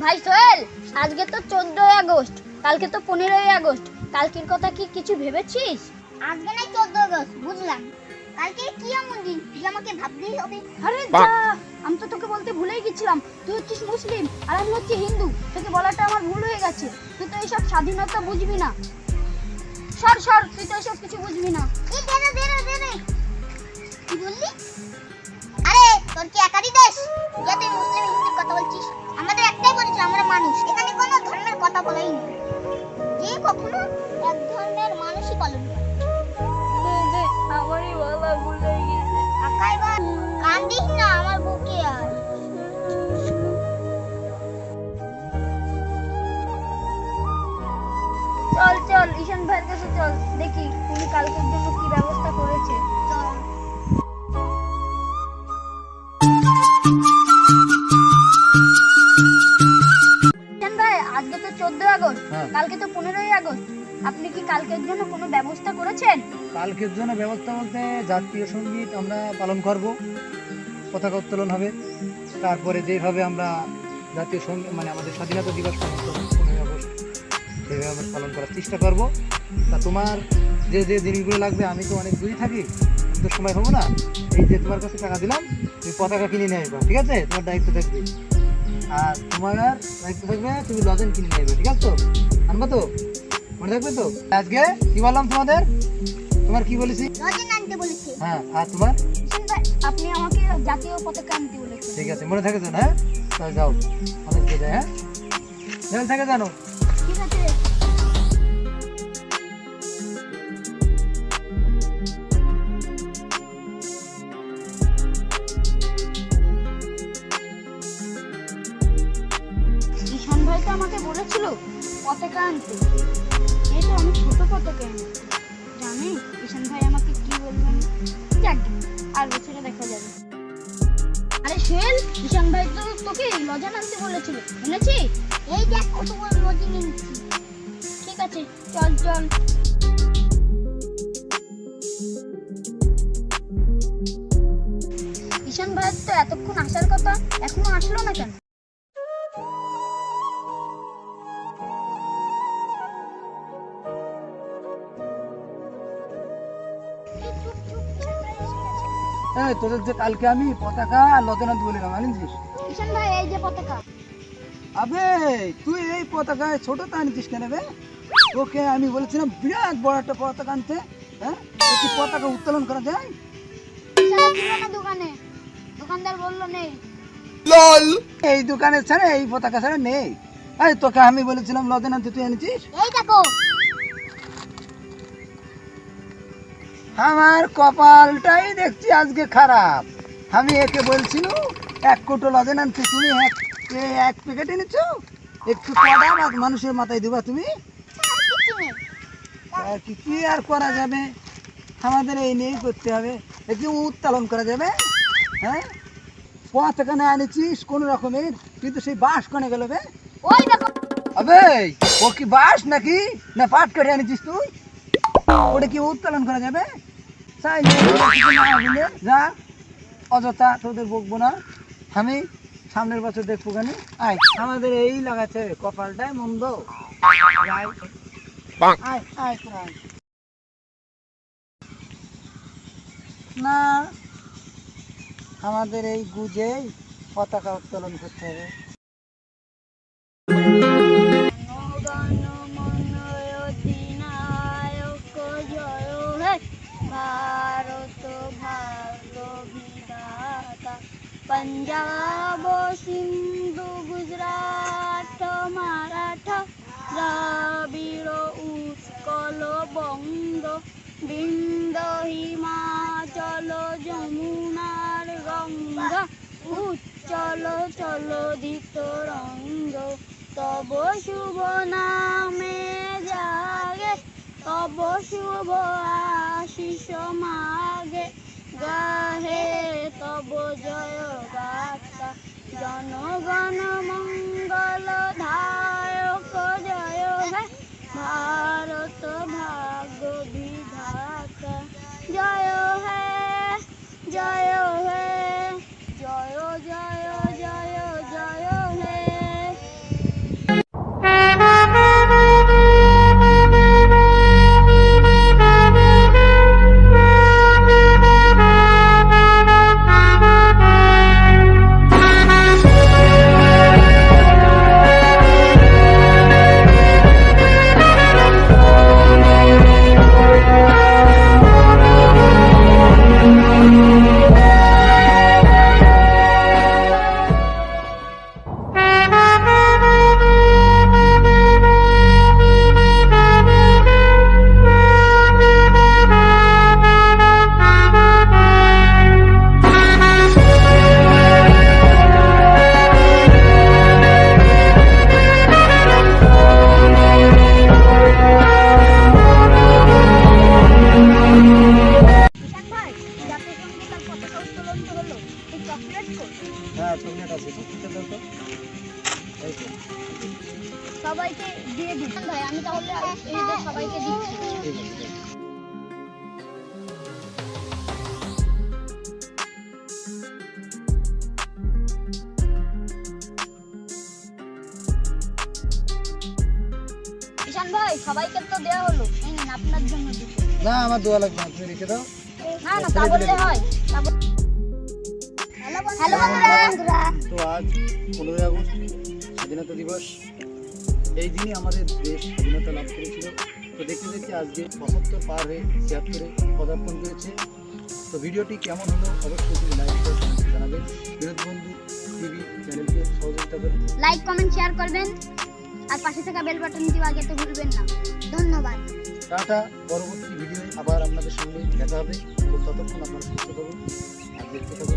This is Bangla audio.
ভাই সোহেল আজকে তো চোদ্দই আগস্ট কালকে তো পনেরোই আগস্ট। কালকের কথা কি কিছু ভেবেছিস? আজকে নাই চোদ্দ আগস্ট বুঝলাম। কালকে কি এমন দিন? তুই আমাকে ভাবতেই হবে? আরে যা আমি তো তোকে বলতে ভুলেই গেছিলাম। তুই হচ্ছিস মুসলিম আর আমি হচ্ছি হিন্দু। তোকে বলাটা আমার ভুল হয়ে গেছে। তুই তো এইসব স্বাধীনতা বুঝবি না। সর সর তুই তো এইসব কিছু বুঝবি না। এই দে দে দে দে দে। কি বললি? আরে তোর কি একারই দেশ? কালকের জন্য কি ব্যবস্থা করেছে? আজকে তো চোদ্দ আগস্ট। হ্যাঁ। কালকে তো পনেরোই আগস্ট। আপনি কি কালকের জন্য কোনো ব্যবস্থা করেছেন? কালকের জন্য ব্যবস্থা বলতে জাতীয় সংগীত আমরা পালন করব পতাকা উত্তোলন হবে। তারপরে যেভাবে আমরা জাতীয় সংগীত মানে আমাদের স্বাধীনতা দিবস পনেরোই আগস্ট সেইভাবে আমরা পালন করার চেষ্টা করব। তা তোমার যে যে জিনিসগুলো লাগবে আমি তো অনেক দূরে থাকি তো সময় হব না। এই যে তোমার কাছে টাকা দিলাম তুমি পতাকা কিনে নিয়ে আসবা ঠিক আছে? তোমার দায়িত্ব থাকবে। আর তোমার আর দায়িত্ব থাকবে তুমি লজেন কিনে নিয়ে আসবে ঠিক আছে তো? আনবা তো মনে থাকবে তো? আজকে কি বললাম তোমাদের? তোমার কি বলেছি? রজেন আনতে বলেছে। হ্যাঁ আর তোমার? আপনি আমাকে জাতীয় পতাকা আনতে বলেছেন। ঠিক আছে মনে থাকে তো হ্যাঁ? তাহলে যাও অনেক হ্যাঁ? থাকে জানো ঠিক আছে। পতাকা আনতে এই তো আমি পতাকা আনি জানি ঈশান ভাই আমাকে কি বলবেন? যাক, আর বছরে দেখা যাবে। আরে শেল ঈশান ভাই তো তোকে লজান আনতে বলেছিল, শুনেছি? এই দেখ কত বড় রজেন এনেছি ঠিক আছে, চল চল। ঈশান ভাইয়ের তো এতক্ষণ আসার কথা, এখনও আসলো না কেন? তোদের যে কালকে আমি পতাকা আর লজনাথ বলিলাম আনিস ঈশান ভাই এই যে পতাকা। আবে তুই এই পতাকায় ছোট তা আনিছিস কেন বে? তোকে আমি বলেছিলাম বিরাট বড় একটা পতাকা আনতে হ্যাঁ? একটি পতাকা উত্তোলন করা যায়? দোকানে। দোকানদার বলল নেই। এই দোকানে ছাড়া এই পতাকা ছাড়া নেই। এই তোকে আমি বলেছিলাম লজেন তুই এনেছিস এই দেখো আমার কপালটাই দেখছি আজকে খারাপ। আমি একে বলছিল এক কোটো লজেন আনতে তুমি এক এ এক প্যাকেট এনেছো একটু মানুষের মাথায় দিবা তুমি? আর কি কি আর করা যাবে? আমাদের এই নিয়েই করতে হবে। একটু উত্তোলন করা যাবে হ্যাঁ? পতাকা না আনেছিস কোনো রকমের কিন্তু সেই বাঁশ কনে গেল বে? ওই দেখো। আবে ও কি বাঁশ নাকি? না পাট কেটে আনেছিস তুই? ওটা কি উত্তোলন করা যাবে? যা, অযথা তোদের বকবো না। আমি সামনের বছর দেখব কেন আয়, আমাদের এই লাগাচ্ছে কপালটাই মন্দ। না, আমাদের এই গুজেই পতাকা উত্তোলন করতে হবে। দ্রাবিড় উৎকল বঙ্গ বৃন্দ হিমাচল যমুনার গঙ্গা। উচ্চল চলদিত রঙ্গ। তব শুভ নামে জাগে। তব শুভ আশিস মাগে। গাহে তব জয় গাথা জনগণ মঙ্গল হ্যাঁ চকলেট আছে। চকলেটটা দাও তো এই তো। সবাইকে দিয়ে দিই ভাই আমি তাহলে সবাইকে দিচ্ছি। ঠিক আছে ভাই সবাইকে তো দেওয়া হলো। এই নিন আপনার জন্য দুটো না আমার দোয়া লাগবে না রেখে দাও। না না তা বললে হয়। হ্যালো বন্ধুরা। তো আজ পনেরোই আগস্ট স্বাধীনতা দিবস। এই দিনই আমাদের দেশ স্বাধীনতা লাভ করেছিল। তো দেখতে দেখতে আজকে পঁচাত্তর পার হয়ে ছিয়াত্তরে পদার্পণ করেছে। তো ভিডিওটি কেমন হলো অবশ্যই লাইক জানাবেন। বিনোদ বন্ধু টিভি চ্যানেলকে সহযোগিতা করবেন লাইক কমেন্ট শেয়ার করবেন। আর পাশে থাকা বেল বাটনটি বাজাতে ভুলবেন না। ধন্যবাদ। টাটা পরবর্তী আবার আপনাদের সঙ্গে দেখা হবে। তো ততক্ষণ আপনারা সুস্থ থাকুন। আর দেখতে থাকুন